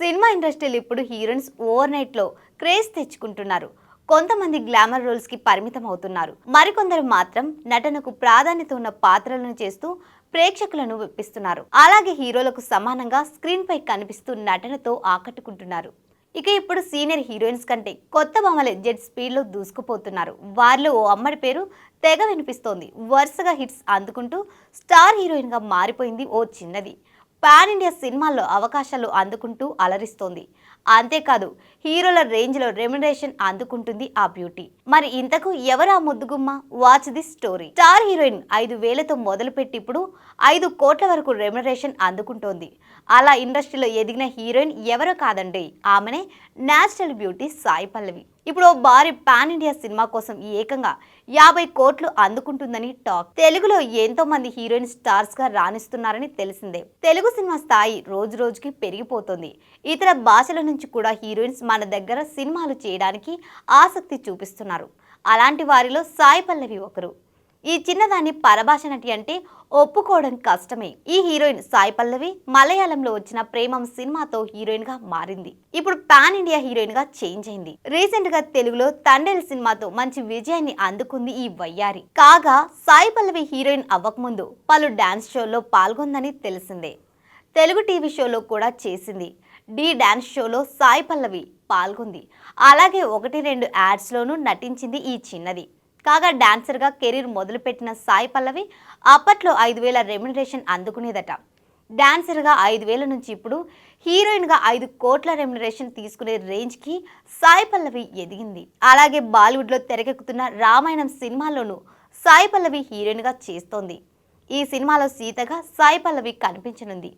Cinema ఇండస్ట్రీలో ఇప్పుడు heroines over నైట్లో క్రేజ్ తెచ్చుకుంటున్నారు. కొంతమంది గ్లామర్ రోల్స్కి పరిమితం అవుతున్నారు మరికొందరు మాత్రం నటనకు ప్రాధాన్యత ఉన్న పాత్రలను చేస్తూ ప్రేక్షకులను వెప్పిస్తున్నారు. అలాగే హీరోలకు సమానంగా స్క్రీన్ పై కనిపిస్తూ నటనతో ఆకట్టుకుంటున్నారు. ఇక ఇప్పుడు సీనియర్ హీరోయిన్స్ కంటే కొత్త బొమ్మలే జెట్ స్పీడ్లో దూసుకుపోతున్నారు. వారిలో ఓ అమ్మడి పేరు తెగ వినిపిస్తోంది. వరుసగా హిట్స్ అందుకుంటూ స్టార్ హీరోయిన్గా మారిపోయింది ఓ చిన్నది. పాన్ ఇండియా సినిమాల్లో అవకాశాలు అందుకుంటూ అలరిస్తోంది. అంతేకాదు హీరోల రేంజ్లో రెమ్యునరేషన్ అందుకుంటుంది ఆ బ్యూటీ. మరి ఇంతకు ఎవరా ఆ ముద్దుగుమ్మ? Watch the story star heroine ఐదు వేలతో మొదలుపెట్టి ఇప్పుడు ఐదు కోట్ల వరకు రెమ్యునరేషన్ అందుకుంటోంది. అలా ఇండస్ట్రీలో ఎదిగిన హీరోయిన్ ఎవరో కాదండి. ఆమెనే నేచురల్ బ్యూటీ సాయి పల్లవి. ఇప్పుడు భారీ పాన్ ఇండియా సినిమా కోసం ఏకంగా యాభై కోట్లు అందుకుంటుందని టాక్. తెలుగులో ఎంతో మంది హీరోయిన్ స్టార్స్గా రాణిస్తున్నారని తెలిసిందే. తెలుగు సినిమా స్థాయి రోజు రోజుకి పెరిగిపోతుంది. ఇతర భాషల నుంచి కూడా హీరోయిన్స్ మన దగ్గర సినిమాలు చేయడానికి ఆసక్తి చూపిస్తున్నారు. అలాంటి వారిలో సాయి పల్లవి ఒకరు. ఈ చిన్నదాన్ని పరభాష నటి అంటే ఒప్పుకోవడం కష్టమే. ఈ హీరోయిన్ సాయి పల్లవి మలయాళంలో వచ్చిన ప్రేమం సినిమాతో హీరోయిన్గా మారింది. ఇప్పుడు పాన్ ఇండియా హీరోయిన్గా చేంజ్ అయింది. రీసెంట్గా తెలుగులో తండేల్ సినిమాతో మంచి విజయాన్ని అందుకుంది ఈ వయ్యారి. కాగా సాయి పల్లవి హీరోయిన్ అవ్వకముందు పలు డాన్స్ షోల్లో పాల్గొందని తెలిసిందే. తెలుగు టీవీ షోలో కూడా చేసింది. డి డాన్స్ షోలో సాయి పల్లవి పాల్గొంది. అలాగే ఒకటి రెండు యాడ్స్లోనూ నటించింది ఈ చిన్నది. కాగా డాన్సర్గా కెరీర్ మొదలుపెట్టిన సాయి పల్లవి అప్పట్లో ఐదు వేల రెమ్యునరేషన్ అందుకునేదట. డాన్సర్గా ఐదు వేల నుంచి ఇప్పుడు హీరోయిన్గా ఐదు కోట్ల రెమ్యునరేషన్ తీసుకునే రేంజ్కి సాయి పల్లవి ఎదిగింది. అలాగే బాలీవుడ్లో తెరకెక్కుతున్న రామాయణం సినిమాలోనూ సాయి పల్లవి హీరోయిన్గా చేస్తోంది. ఈ సినిమాలో సీతగా సాయి పల్లవి కనిపించనుంది.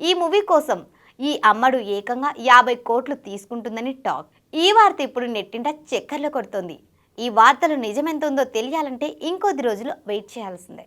ఈ మూవీ కోసం ఈ అమ్మడు ఏకంగా యాభై కోట్లు తీసుకుంటుందని టాక్. ఈ వార్త ఇప్పుడు నెట్టింట చక్కర్లు కొడుతోంది. ఈ వార్తలు నిజమెంతుందో తెలియాలంటే ఇంకొద్ది రోజులు వెయిట్ చేయాల్సిందే.